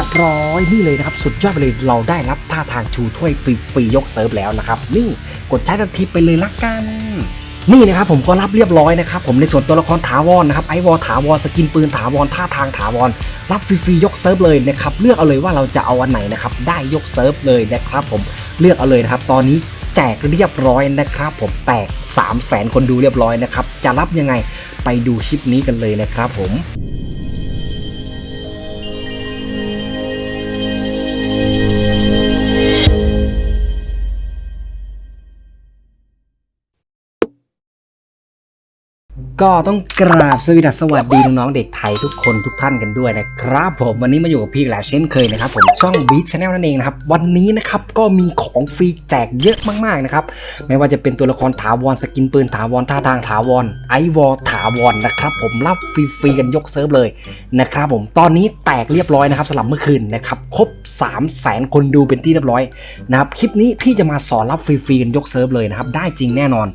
ียบร้อยนี่เลยนะครับ สุดยอดไปเลยเราได้รับท่าทางชูถ้วยฟรีฟรียกเซิร์ฟแล้วนะครับ นี่กดใช้ทันทีไปเลยละกันนี่นะครับผมก็รับเรียบร้อยนะครับผมในส่วนตัวละครถาวรนะครับไอวอลถาวรสกินปืนถาวรท่าทางถาวรรับฟรีๆยกเซิร์ฟเลยนะครับเลือกเอาเลยว่าเราจะเอาอันไหนนะครับได้ยกเซิร์ฟเลยนะครับผมเลือกเอาเลยนะครับตอนนี้แจกเรียบร้อยนะครับผมแตก 3 0 0แสนคนดูเรียบร้อยนะครับจะรับยังไงไปดูคลิปนี้กันเลยนะครับผม ก็ต้องกราบสวัสดีสวัสดีน้องๆเด็กไทยทุกคนทุกท่านกันด้วยนะครับผมวันนี้มาอยู่กับพี่อีกแล้วเช่นเคยนะครับผมช่อง Beat Channel นั่นเองนะครับวันนี้นะครับก็มีของฟรีแจกเยอะมากๆนะครับไม่ว่าจะเป็นตัวละครถาวรสกินปืนถาวรท่าทางถาวรไอวอถาวรนะครับผมรับฟรีๆกันยกเซิร์ฟเลยนะครับผมตอนนี้แตกเรียบร้อยนะครับสำหรับเมื่อคืนนะครับครบ 3 0 0แสนคนดูเป็นที่เรียบร้อยนะครับคลิปนี้พี่จะมาสอนรับฟรีๆกันยกเซิร์ฟเลยนะครับได้จริงแน่นอน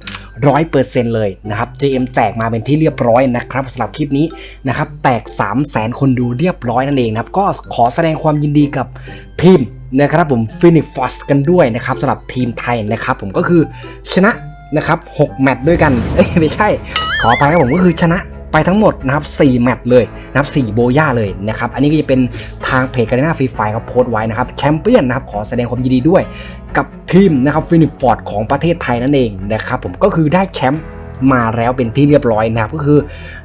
ร้อยเปอร์เซ็นต์เลยนะครับ JM แจกมาเป็นที่เรียบร้อยนะครับสำหรับคลิปนี้นะครับแตก 3 0 0แสนคนดูเรียบร้อยนั่นเองนะครับ ก็ขอแสดงความยินดีกับทีมนะครับผม Phoenix Force กันด้วยนะครับสำหรับทีมไทยนะครับผมก็คือชนะนะครับ6แมตช์ด้วยกัน เอ้ยไม่ใช่ ขอไปครับผมก็คือชนะไปทั้งหมดนะครับ4แมตช์เลยนะครับ4โบย่าเลยนะครับ อันนี้ก็จะเป็นทางเพจการ์นาฟรีไฟเขาโพสต์ไว้นะครับแชมเปี้ยนนะครับขอแสดงความยินดีด้วยกับ ทีมนะครับฟินิฟอร์ดของประเทศไทยนั่นเองนะครับผมก็คือได้แชมป์มาแล้วเป็นที่เรียบร้อยนะครับก็คือ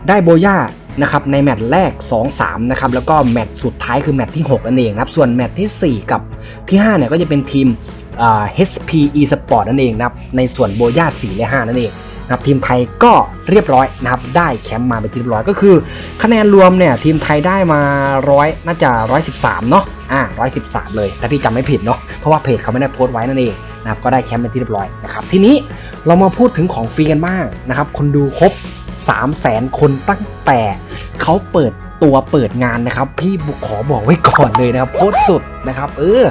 ได้โบย่านะครับในแมตช์แรก 2-3นะครับแล้วก็แมตช์สุดท้ายคือแมตช์ที่ 6 นั่นเองนะครับส่วนแมตช์ที่ 4 กับที่ 5 เนี่ยก็จะเป็นทีม HP eSport นั่นเองนะครับในส่วนโบย่า4และ5นั่นเองนะครับทีมไทยก็เรียบร้อยนะครับได้แชมป์มาเป็นที่เรียบร้อยก็คือ คะแนนรวมเนี่ยทีมไทยได้มาร้อยน่าจะ 113 เนาะ อ่า113 เลยถ้าพี่จำไม่ผิดเนาะ เพราะว่าเพจเขาไม่ได้โพสต์ไว้นั่นเองนะครับ ก็ได้แชมป์เป็นที่เรียบร้อยนะครับ ทีนี้เรามาพูดถึงของฟรีกันบ้างนะครับ คนดูครบ 3 0 0แสนคนตั้งแต่เขาเปิดตัวเปิดงานนะครับ พี่บุขอบอกไว้ก่อนเลยนะครับโคตรสุดนะครับ เออ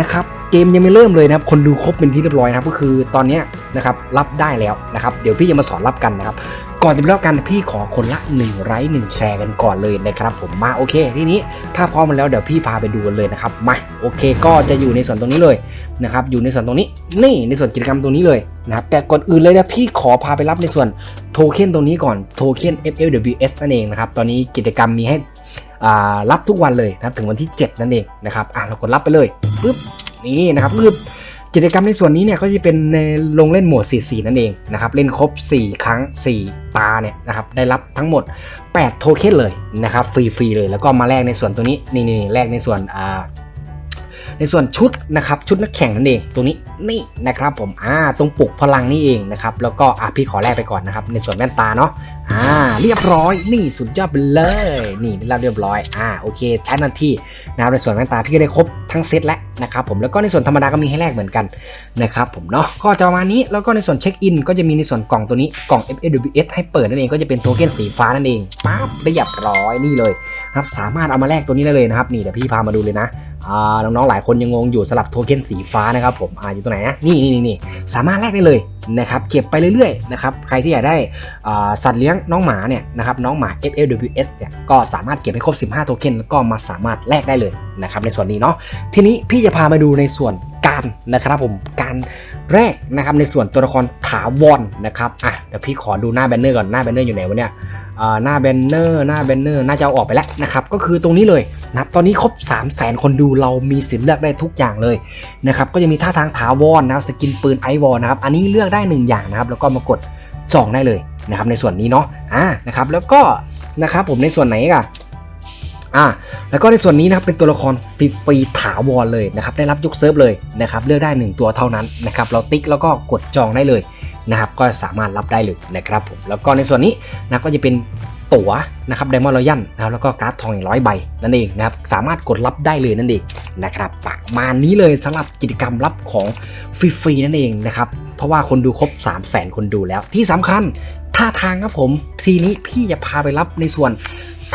นะครับเกมยังไม่เริ่มเลยนะครับคนดูครบเป็นที่เรียบร้อยนะครับก็คือตอนนี้นะครับรับได้แล้วนะครับ เดี๋ยวพี่จะมาสอนรับกันนะครับ ก่อนจะไปเริ่มกันพี่ขอคนละ1ไลค์1แชร์กันก่อนเลยนะครับผมมาโอเคทีนี้ถ้าพร้อมแล้วเดี๋ยวพี่พาไปดูกันเลยนะครับมาโอเค ก็จะอยู่ในส่วนตรงนี้เลยนะครับอยู่ในส่วนตรงนี้นี่ในส่วนกิจกรรมตรงนี้เลยนะครับแต่ก่อนอื่นเลยนะพี่ขอพาไปรับในส่วนโทเค็นตรงนี้ก่อนโทเค็น FLWS นั่นเองนะครับตอนนี้กิจกรรมมีให้รับทุกวันเลยนะครับถึงวันที่ 7 นั่นเองนะครับอะเรากดรับไปเลยปุ๊บนี่นะครับคือ กิจกรรมในส่วนนี้เนี่ยก็จะเป็นในลงเล่นโหมด 4-4 นั่นเองนะครับ เล่นครบ 4 ครั้ง 4 ตาเนี่ยนะครับ ได้รับทั้งหมด 8 โทเค็นเลยนะครับ ฟรีๆเลย แล้วก็มาแลกในส่วนตัวนี้ นี่นี่แลกในส่วนอ่า ในส่วนชุดนะครับชุดนักแข่งนั่นเองตรงนี้นี่นะครับผมอ่าตรงปลุกพลังนี่เองนะครับแล้วก็อะพี่ขอแลกไปก่อนนะครับในส่วนแว่นตาเนาะอ่าเรียบร้อยนี่สุดยอดไปเลยนี่ได้รับเรียบร้อยอ่าโอเคใช้นาทีนะครับในส่วนแว่นตาพี่ก็ได้ครบทั้งเซตแล้วนะครับผมแล้วก็ในส่วนธรรมดาก็มีให้แลกเหมือนกันนะครับผมเนาะก็จะประมาณนี้แล้วก็ในส่วนเช็คอินก็จะมีในส่วนกล่องตัวนี้กล่อง FAWS ให้เปิดนั่นเองก็จะเป็นโทเค็นสีฟ้านั่นเองปั๊บเรียบร้อยนี่เลยครับสามารถเอามาแลกตัวนี้ได้เลยนะครับนี่เดี๋ยวพี่พามาดูเลยนะ น้องๆหลายคนยังงงอยู่สลับโทเค็นสีฟ้านะครับผมออยู่ตรงไหนนะนี่นี่นี่สามารถแลกได้เลยนะครับเก็บไปเรื่อยๆนะครับใครที่อยากได้สัตว์เลี้ยงน้องหมาเนี่ยนะครับน้องหมา FLWS เนี่ยก็สามารถเก็บให้ครบ 15 โทเค็นแล้วก็มาสามารถแลกได้เลยนะครับในส่วนนี้เนาะทีนี้พี่จะพามาดูในส่วนการนะครับผมการแรกนะครับในส่วนตัวละครถาวรนะครับอะเดี๋ยวพี่ขอดูหน้าแบนเนอร์ก่อนหน้าแบนเนอร์อยู่ไหนวะเนี่ย หน้าแบนเนอร์หน้าแบนเนอร์น่าจะเอาออกไปแล้วนะครับก็คือตรงนี้เลยนะครับตอนนี้ครบ 3 0 0แสนคนดูเรามีสิทธิ์เลือกได้ทุกอย่างเลยนะครับก็จะมีท่าทางถาวรนะครับสกินปืนไอวอลนะครับอันนี้เลือกได้ 1 อย่างนะครับแล้วก็มากดจองได้เลยนะครับในส่วนนี้เนาะอ่านะครับแล้วก็นะครับผมในส่วนไหนกันอ่าแล้วก็ในส่วนนี้นะครับเป็นตัวละครฟรีฟรีๆถาวรเลยนะครับได้รับยกเซิร์ฟเลยนะครับเลือกได้ 1 ตัวเท่านั้นนะครับเราติ๊กแล้วก็กดจองได้เลย นะครับก็สามารถรับได้เลยนะครับผมแล้วก็ในส่วนนี้นะก็จะเป็นตั๋วนะครับไดมอนด์รอยัลนะครับแล้วก็การ์ดทองอีกร้อยใบนั่นเองนะครับสามารถกดรับได้เลยนั่นเองนะครับประมาณนี้เลยสำหรับกิจกรรมรับของฟรีๆนั่นเองนะครับเพราะว่าคนดูครบ 3 0 0แสนคนดูแล้ว ที่สำคัญท่าทางครับผมทีนี้พี่จะพาไปรับในส่วน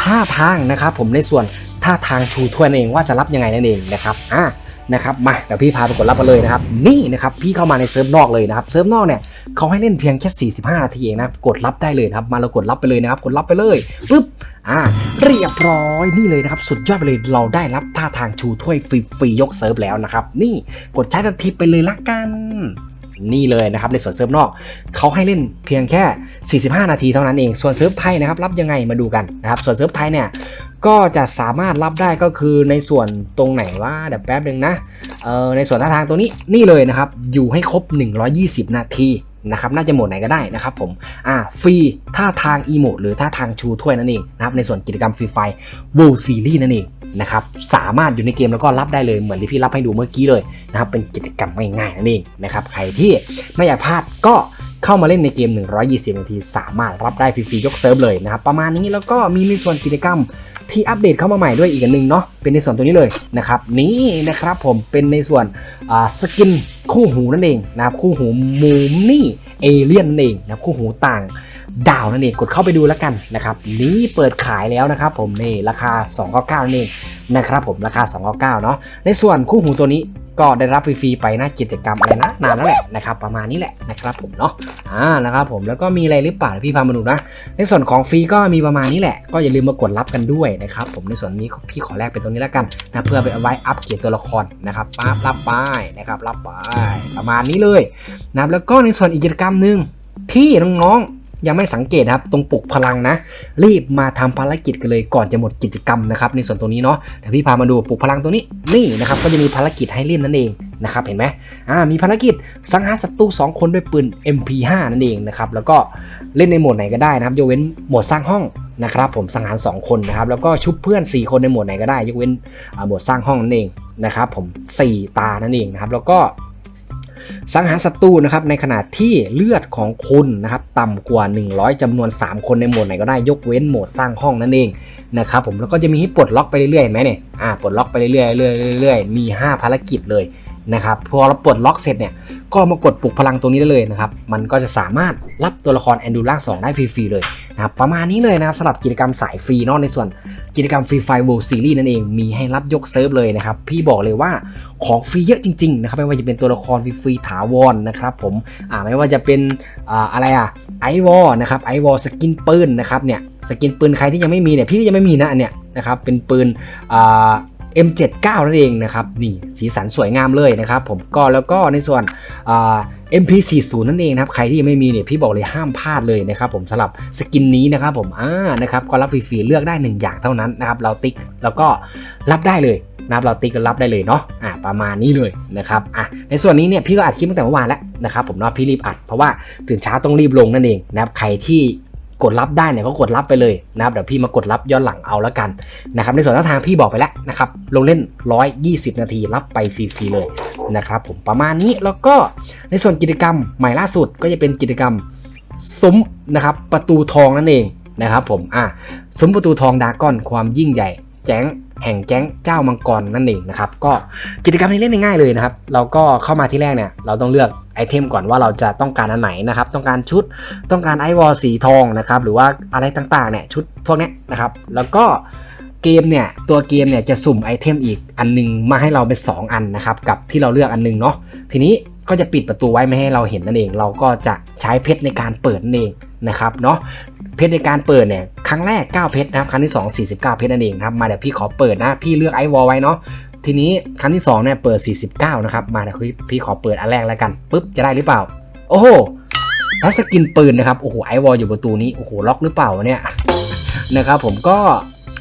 ท่าทางนะครับผมในส่วนท่าทางชูถ้วยนั่นเองว่าจะรับยังไงนั่นเองนะครับอะนะครับมาเดี๋ยวพี่พาไปกดรับกันเลยนะครับนี่นะครับพี่เข้ามาในเซิร์ฟนอกเลยนะครับเซิร์ฟนอกเนี่ย เขาให้เล่นเพียงแค่ 45 นาทีเองนะกดรับได้เลยนะครับมาเรากดรับไปเลยนะครับกดรับไปเลยปุ๊บอ่าเรียบร้อยนี่เลยนะครับสุดยอดไปเลยเราได้รับท่าทางชูถ้วยฟรีๆยกเซิร์ฟแล้วนะครับนี่กดใช้ทันทีไปเลยละกันนี่เลยนะครับในส่วนเซิร์ฟนอกเขาให้เล่นเพียงแค่ 45 นาทีเท่านั้นเอง ส่วนเซิร์ฟไทยนะครับรับยังไงมาดูกันนะครับส่วนเซิร์ฟไทยเนี่ยก็จะสามารถรับได้ก็คือในส่วนตรงไหนว่าเดี๋ยวแป๊บหนึ่งนะเอ่อในส่วนท่าทางตัวนี้นี่เลยนะครับอยู่ให้ครบ 120 นาที นะครับน่าจะโหมดไหนก็ได้นะครับผมอ่าฟรีท่าทางอีโมดหรือท่าทางชูถ้วยนั่นเองนะครับในส่วนกิจกรรมฟรีไฟวูซีรีส์นั่นเองนะครับสามารถอยู่ในเกมแล้วก็รับได้เลยเหมือนที่พี่รับให้ดูเมื่อกี้เลยนะครับเป็นกิจกรรมง่ายๆนั่นเองนะครับใครที่ไม่อยากพลาดก็เข้ามาเล่นในเกม 120 นาที สามารถรับได้ฟรีๆยกเซิร์ฟเลยนะครับประมาณนี้แล้วก็มีในส่วนกิจกรรม ที่อัปเดตเข้ามาใหม่ด้วยอีกอันหนึ่งเนาะเป็นในส่วนตัวนี้เลยนะครับนี่นะครับผมเป็นในส่วนสกินคู่หูนั่นเองนะครับคู่หูมูมี่เอเลี่ยนนั่นเองนะครับคู่หูต่างดาวนั่นเองกดเข้าไปดูแล้วกันนะครับนี่เปิดขายแล้วนะครับผมนี่ราคา 299นั่นเองนะครับผมราคา 299เนาะในส่วนคู่หูตัวนี้ ก็ได้รับฟรีๆไปนะกิจกรรมอะไรนะนานแล้วแหละนะครับประมาณนี้แหละนะครับผมเนาะอ่านะครับผมแล้วก็มีอะไรหรือเปล่าพี่พามาดูนะ ในส่วนของฟรีก็มีประมาณนี้แหละ ก็อย่าลืมมากดรับกันด้วยนะครับผมในส่วนนี้พี่ขอแลกเป็นตรงนี้แล้วกันนะเพื่อไปเอาไว้อัพเกียรติตัวละครนะครับปั๊บรับไปนะครับรับไปประมาณนี้เลยนะครับแล้วก็ในส่วนอีกกิจกรรมหนึ่งที่น้องๆ ยังไม่สังเกตครับตรงปลุกพลังนะ รีบมาทำภารกิจกันเลยก่อนจะหมดกิจกรรมนะครับในส่วนตรงนี้เนาะเดี๋ยวพี่พามาดูปลุกพลังตัวนี้นี่นะครับก็จะมีภารกิจให้เล่นนั่นเองนะครับเห็นไหมอ่ามีภารกิจสังหารศัตรู2 คนด้วยปืน MP5 นั่นเองนะครับแล้วก็เล่นในโหมดไหนก็ได้นะครับยกเว้นโหมดสร้างห้องนะครับผมสังหาร 2 คนนะครับแล้วก็ชุบเพื่อน 4 คนในโหมดไหนก็ได้ ยกเว้นอ่าโหมดสร้างห้องนั่นเองนะครับผม4ตานั่นเองนะครับแล้วก็ สังหารศัตรูนะครับในขณะที่เลือดของคุณนะครับต่ำกว่า 100จำนวน 3 คนในโหมดไหนก็ได้ยกเว้นโหมดสร้างห้องนั่นเองนะครับผมแล้วก็จะมีให้ปลดล็อกไปเรื่อยๆเห็นไหมเนี่ยอ่าปลดล็อกไปเรื่อยๆเรื่อยๆเรื่อยๆมี 5 ภารกิจเลย นะครับพอเราปลดล็อกเสร็จเนี่ยก็มากดปลุกพลังตรงนี้ได้เลยนะครับมันก็จะสามารถรับตัวละครแอนดูล่าง2ได้ฟรีๆเลยนะครับประมาณนี้เลยนะครับสำหรับกิจกรรมสายฟรีนอกในส่วนกิจกรรมฟรีไฟ World Series นั่นเองมีให้รับยกเซิร์ฟเลยนะครับพี่บอกเลยว่าของฟรีเยอะจริงๆนะครับไม่ว่าจะเป็นตัวละครฟรีๆถาวรนะครับผมอ่าไม่ว่าจะเป็นอ่าอะไรอะไอวอลนะครับไอวอลสกินปืนนะครับเนี่ยสกินปืนใครที่ยังไม่มีเนี่ยพี่ยังไม่มีนะอันเนี้ยนะครับเป็นปืนอ่า M79 นั่นเองนะครับนี่สีสันสวยงามเลยนะครับผมก็แล้วก็ในส่วน MP40 นั่นเองนะครับใครที่ยังไม่มีเนี่ยพี่บอกเลยห้ามพลาดเลยนะครับผมสำหรับสกินนี้นะครับผมอ่านะครับก็รับฟรีๆเลือกได้ 1 อย่างเท่านั้นนะครับเราติ๊กแล้วก็รับได้เลยนะครับเราติ๊กรับได้เลยเนาะอ่าประมาณนี้เลยนะครับอะในส่วนนี้เนี่ยพี่ก็อัดคลิปตั้งแต่เมื่อวานแล้วนะครับผมเนาะพี่รีบอัดเพราะว่าตื่นเช้าต้องรีบลงนั่นเองนะครับใครที่ กดรับได้เนี่ยก็กดรับไปเลยนะครับเดี๋ยวพี่มากดรับย้อนหลังเอาแล้วกันนะครับในส่วนท่าทางพี่บอกไปแล้วนะครับลงเล่น 120 นาทีรับไปฟรีๆเลยนะครับผมประมาณนี้แล้วก็ในส่วนกิจกรรมใหม่ล่าสุดก็จะเป็นกิจกรรมซุ้มนะครับประตูทองนั่นเองนะครับผมอะซุ้มประตูทองดาก้อนความยิ่งใหญ่แจ้ง แห่งแจ้งเจ้ามังกรนั่นเองนะครับก็กิจกรรมนี้เล่นง่ายเลยนะครับเราก็เข้ามาที่แรกเนี่ยเราต้องเลือกไอเทมก่อนว่าเราจะต้องการอันไหนนะครับต้องการชุดต้องการไอวอลสีทองนะครับหรือว่าอะไรต่างๆเนี่ยชุดพวกนี้นะครับแล้วก็เกมเนี่ยตัวเกมเนี่ยจะสุ่มไอเทมอีกอันหนึงมาให้เราเป็น2 อันนะครับกับที่เราเลือกอันหนึงเนาะทีนี้ก็จะปิดประตูไว้ไม่ให้เราเห็นนั่นเอง เราก็จะใช้เพชรในการเปิดนั่นเองนะครับเนาะ เพชรในการเปิดเนี่ยครั้งแรก 9 เพชรนะครับครั้งที่ 2 49 เพชรนั่นเองนะครับมาเดี๋ยวพี่ขอเปิดนะพี่เลือกไอวอลไว้เนาะทีนี้ครั้งที่2เนี่ยเปิด 49 นะครับมาเดี๋ยวพี่ขอเปิดอันแรกแล้วกันปุ๊บจะได้หรือเปล่า โอ้โหแล้วสกินปืนนะครับโอ้โหไอวอลอยู่ประตูนี้โอ้โหล็อกหรือเปล่าเนี่ยนะครับผมก็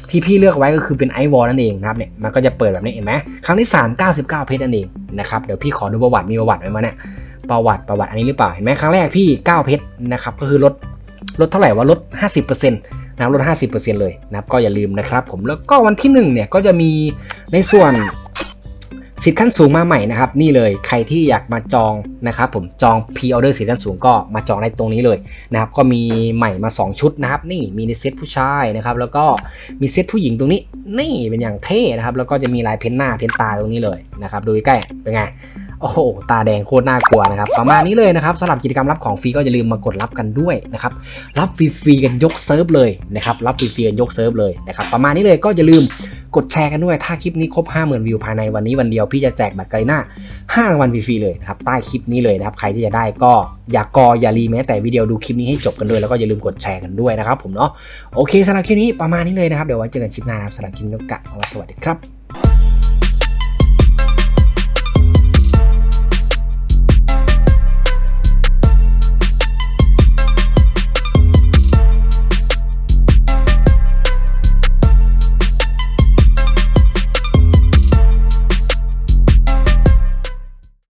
ที่พี่เลือกไว้ก็คือเป็นไอวอลนั่นเองนะครับเนี่ยมันก็จะเปิดแบบนี้เห็นไหมครั้งที่ 3 99 เพชรนั่นเองนะครับเดี๋ยวพี่ขอดูประวัติมีประวัติไหมมาเนี่ยประวัติประวัติอันนี้หรือเปล่าเห็นไหมครั้งแรกพี่ 9 เพชรนะครับก็คือลด ลดเท่าไหร่ว่าลด 50%นะครับลด 50%เลยนะครับก็อย่าลืมนะครับผมแล้วก็วันที่1เนี่ยก็จะมีในส่วนสิทธิ์ขั้นสูงมาใหม่นะครับ นี่เลยใครที่อยากมาจองนะครับผมจองพ r ออเดอร์สิทธิ์ขั้นสูงก็มาจองได้ตรงนี้เลยนะครับก็มีใหม่มา 2 ชุดนะครับ นี่มีในเซตผู้ชายนะครับแล้วก็มีเซตผู้หญิงตรงนี้นี่เป็นอย่างเท่นะครับแล้วก็จะมีลายเพ้นหน้าเพ้นตาตรงนี้เลยนะครับดูใกล้เป็นไง โอ้โห ตาแดงโคตรน่ากลัวนะครับ ประมาณนี้เลยนะครับสำหรับกิจกรรมรับของฟรีก็อย่าลืมมากดรับกันด้วยนะครับ รับฟรีๆกันยกเซิร์ฟเลยนะครับ รับฟรีๆกันยกเซิร์ฟเลยนะครับ ประมาณนี้เลยก็อย่าลืมกดแชร์กันด้วย ถ้าคลิปนี้ครบ 50,000 วิวภายในวันนี้วันเดียวพี่จะแจกบัตรไกลหน้า5รางวัลฟรีๆเลยนะครับใต้คลิปนี้เลยนะครับใครที่จะได้ก็อย่ากออย่ารีแม้แต่วิดีโอดูคลิปนี้ให้จบกันด้วยแล้วก็อย่าลืมกดแชร์กันด้วยนะครับผมเนาะโอเคสำหรับคลิปนี้ประมาณนี้เลยนะครับเดี๋ยวไว้เจอกันคลิปหน้าครับสำหรับคลิปนี้ก็กลับมาสวัสดีครับ